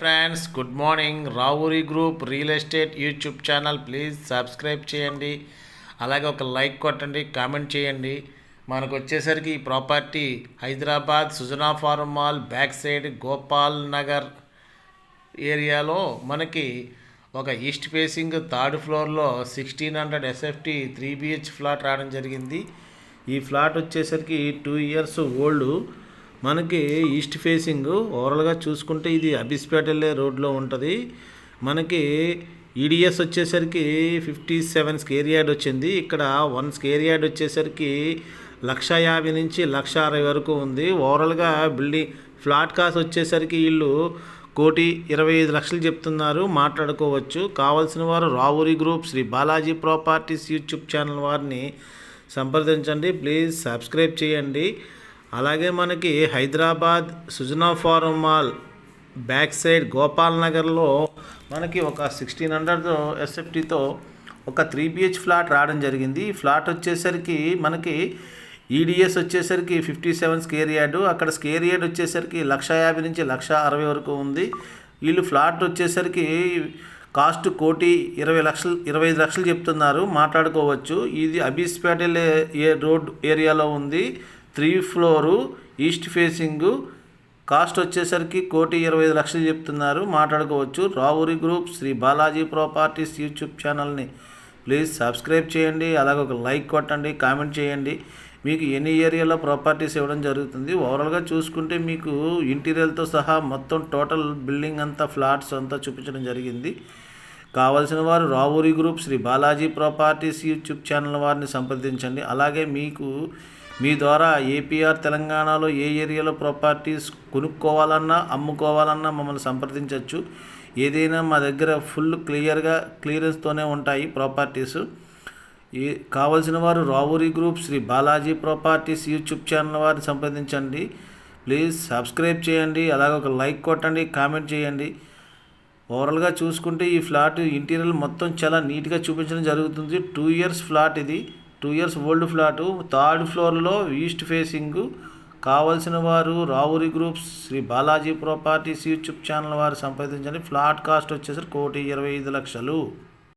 Friends good morning Ravuri group real estate YouTube channel please subscribe చేయండి. అలాగే ఒక like కొట్టండి కామెంట్ చేయండి. మనకు వచ్చేసరికి ఈ property Hyderabad Sujana Forum mall back side Gopal Nagar ఏరియాలో మనకి ఒక ఈస్ట్ ఫేసింగ్ థర్డ్ ఫ్లోర్లో sixteen hundred SFT three BH flat రావడం జరిగింది. ఈ ఫ్లాట్ వచ్చేసరికి టూ ఇయర్స్ ఓల్డ్ మనకి ఈస్ట్ ఫేసింగ్ ఓవరాల్గా చూసుకుంటే ఇది అబిస్పేట వెళ్ళే రోడ్లో ఉంటుంది. మనకి ఈడిఎస్ వచ్చేసరికి ఫిఫ్టీ సెవెన్ స్కేర్ యార్డ్ వచ్చింది. ఇక్కడ వన్ స్కేర్ యార్డ్ వచ్చేసరికి లక్ష యాభై నుంచి లక్ష అరవై వరకు ఉంది. ఓవరాల్గా బిల్డింగ్ ఫ్లాట్ కాస్ట్ వచ్చేసరికి వీళ్ళు కోటి ఇరవై ఐదు లక్షలు చెప్తున్నారు. మాట్లాడుకోవచ్చు. కావాల్సిన వారు Ravuri group Shri Balaji properties YouTube channel వారిని సంప్రదించండి. ప్లీజ్ సబ్స్క్రైబ్ చేయండి. అలాగే మనకి Hyderabad Sujana Forum mall back side Gopal నగర్లో మనకి ఒక సిక్స్టీన్ హండ్రెడ్ ఎస్ఎఫ్టీతో ఒక త్రీ బిహెచ్ ఫ్లాట్ రావడం జరిగింది. ఈ ఫ్లాట్ వచ్చేసరికి మనకి ఈడిఎస్ వచ్చేసరికి ఫిఫ్టీ సెవెన్ స్కేర్ యార్డు అక్కడ స్కేర్ యార్డ్ వచ్చేసరికి లక్ష యాభై నుంచి లక్ష అరవై వరకు ఉంది. వీళ్ళు ఫ్లాట్ వచ్చేసరికి కాస్ట్ కోటి ఇరవై లక్షలు ఇరవై ఐదు లక్షలు చెప్తున్నారు. మాట్లాడుకోవచ్చు. ఇది అబీస్పేట ఏ రోడ్ ఏరియాలో ఉంది. Three floor east facing. Cost వచ్చేసరికి కోటి ఇరవై ఐదు లక్షలు చెప్తున్నారు. మాట్లాడుకోవచ్చు. Ravuri group Shri Balaji properties YouTube ఛానల్ని. ప్లీజ్ సబ్స్క్రైబ్ చేయండి. అలాగే ఒక లైక్ కొట్టండి. కామెంట్ చేయండి. మీకు ఎన్ని ఏరియాలో ప్రాపర్టీస్ ఇవ్వడం జరుగుతుంది. ఓవరాల్గా చూసుకుంటే మీకు ఇంటీరియర్తో సహా మొత్తం టోటల్ బిల్డింగ్ అంతా ఫ్లాట్స్ అంతా చూపించడం జరిగింది. కావలసిన వారు Ravuri group Shri Balaji properties YouTube channel వారిని సంప్రదించండి. అలాగే మీకు మీ ద్వారా ఏపీఆర్ తెలంగాణలో ఏ ఏరియాలో ప్రాపర్టీస్ కొనుక్కోవాలన్నా అమ్ముకోవాలన్నా మమ్మల్ని సంప్రదించవచ్చు ఏదైనా మా దగ్గర ఫుల్ క్లియర్గా క్లియరెన్స్తోనే ఉంటాయి ప్రాపర్టీస్. ఈ కావలసిన వారు Ravuri group Shri Balaji properties YouTube channel వారిని సంప్రదించండి. ప్లీజ్ సబ్స్క్రైబ్ చేయండి అలాగే ఒక లైక్ కొట్టండి కామెంట్ చేయండి. ఓవరాల్గా చూసుకుంటే ఈ ఫ్లాట్ ఇంటీరియర్ మొత్తం చాలా నీట్గా చూపించడం జరుగుతుంది. టూ ఇయర్స్ ఫ్లాట్ ఇది. Two years old flat. Third ఫ్లోర్లో ఈస్ట్ ఫేసింగ్. కావలసిన వారు Ravuri groups Shri Balaji properties YouTube channel వారు సంప్రదించండి. ఫ్లాట్ కాస్ట్ వచ్చేసరికి కోటి ఇరవై ఐదు లక్షలు.